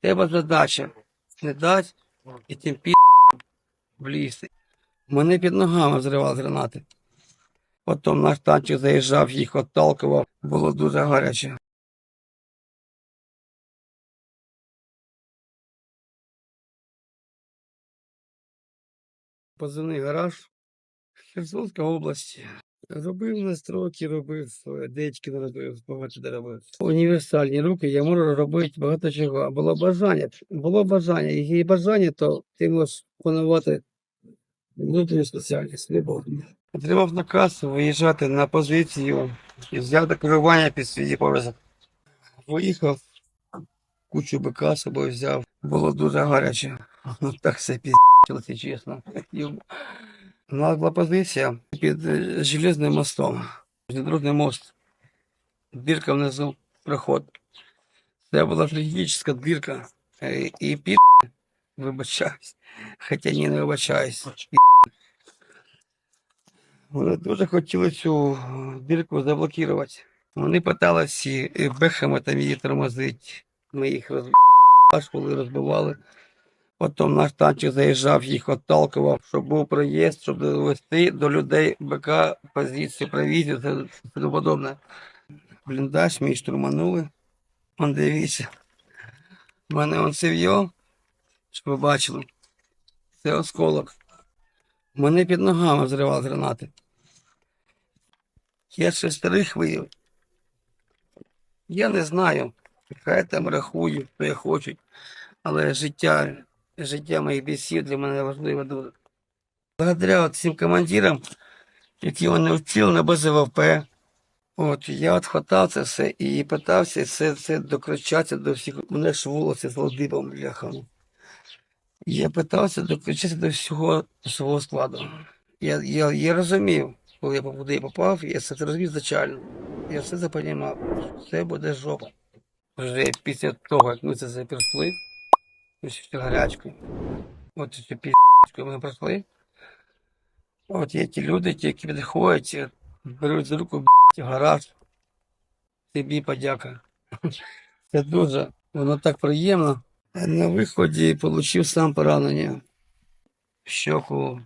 Треба задача не дати і тим пі влізти. Мене під ногами взривали гранати. Потім наш танчик заїжджав, їх отталкував. Було дуже гаряче. Позивний гараж Херсонська область. Робив настройки, робив, е, дечки робив, багато де робив. Універсальні руки я можу робити багато чого. А Було бажання. Було бажання. Якщо є бажання, то ти можеш планувати внутрішню спеціальність. любов. Отримав наказ виїжджати на позицію і взяв до керування під свій обов'язок. Виїхав, кучу бика з собою взяв. Було дуже гаряче. Ну так все пізділося, чесно. У нас була позиція під е, железним мостом. Железнодорожний мост. Дірка внизу, проход. Це була стратегічна дірка. І під вибачаюсь. Хоча ні, не вибачаюсь. Вони дуже хотіли цю е, дірку заблокувати. Вони питалися бехами там її тормозити. Ми їх розбивали, розбивали. Потім наш танчик заїжджав, їх отталкував, щоб був проїзд, щоб довести до людей БК позицію, провізію, це тому подобне. Бліндаж мій штурманули. Он дивіться. У мене он сев'йо, щоб ви бачили. Це осколок. Мене під ногами взривали гранати. Я ще старих виявив. Я не знаю. Хай там рахують, що я хочуть. Але життя, життя моїх бійців для мене важливо дуже. Благодаря от цим командирам, які мене вчили на БЗВП, от я от хватав це все і питався це, це докричатися до всіх. Мене ж волоси з лодибом бляхами. Я питався докричатися до всього свого складу. Я, я, я розумів, коли я куди попав, я це розумів зачально. Я все що це буде жопа. Вже після того, як ми це все ось цю гарячку, от цю піську ми пройшли. От є ті люди, ті, які підходять, беруть за руку в гараж. Тобі подяка. Це дуже, воно так приємно. На виході отримав сам поранення. В щоку.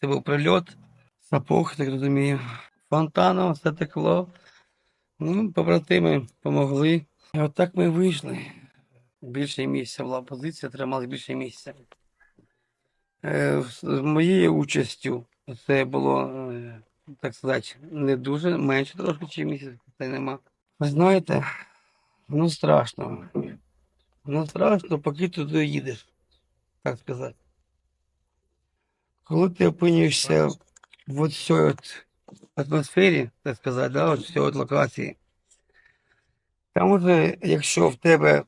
Це був прильот, сапог, так розумію. Фонтаном все текло. Ну, побратими допомогли. І отак ми вийшли. Більше місця була позиція, тримали більше місця. Е, з моєю участю це було, е, так сказати, не дуже, менше трошки, ніж місяць, це нема. Ви знаєте, ну страшно. Ну страшно, поки туди їдеш, так сказати. Коли ти опинюєшся в цій атмосфері, так сказати, да, от цій от локації, там уже, якщо в тебе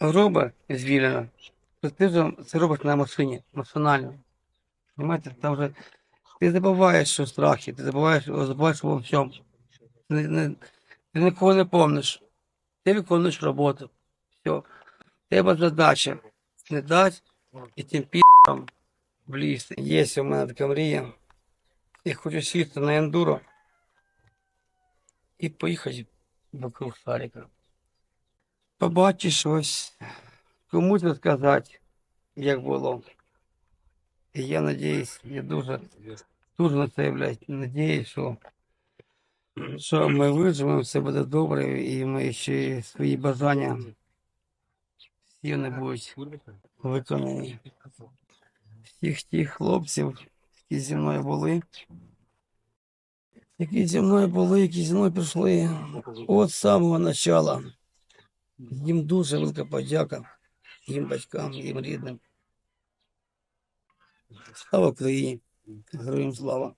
роба звільнена, вже це робиш на машині, машинально. Понимаєте, там вже ти забуваєш, що страхи, ти забуваєш, забуваєш во всьому. Ти, не, ти нікого не помниш. Ти виконуєш роботу. Все. Треба задача не дати і тим пі***ам влізти. Є у мене така мрія. Я хочу сісти на ендуро і поїхати вокруг шарика. Побачиш ось, комусь розказати, як було. І я надіюсь, я дуже, дуже на це блядь, надіюсь, що, що ми виживемо, все буде добре, і ми ще свої бажання всі вони будуть виконані. Всіх тих хлопців, які зі мною були, які зі мною були, які зі мною прийшли от самого начала. Їм дуже велика подяка, їм батькам, їм рідним. Слава Україні! Героям слава!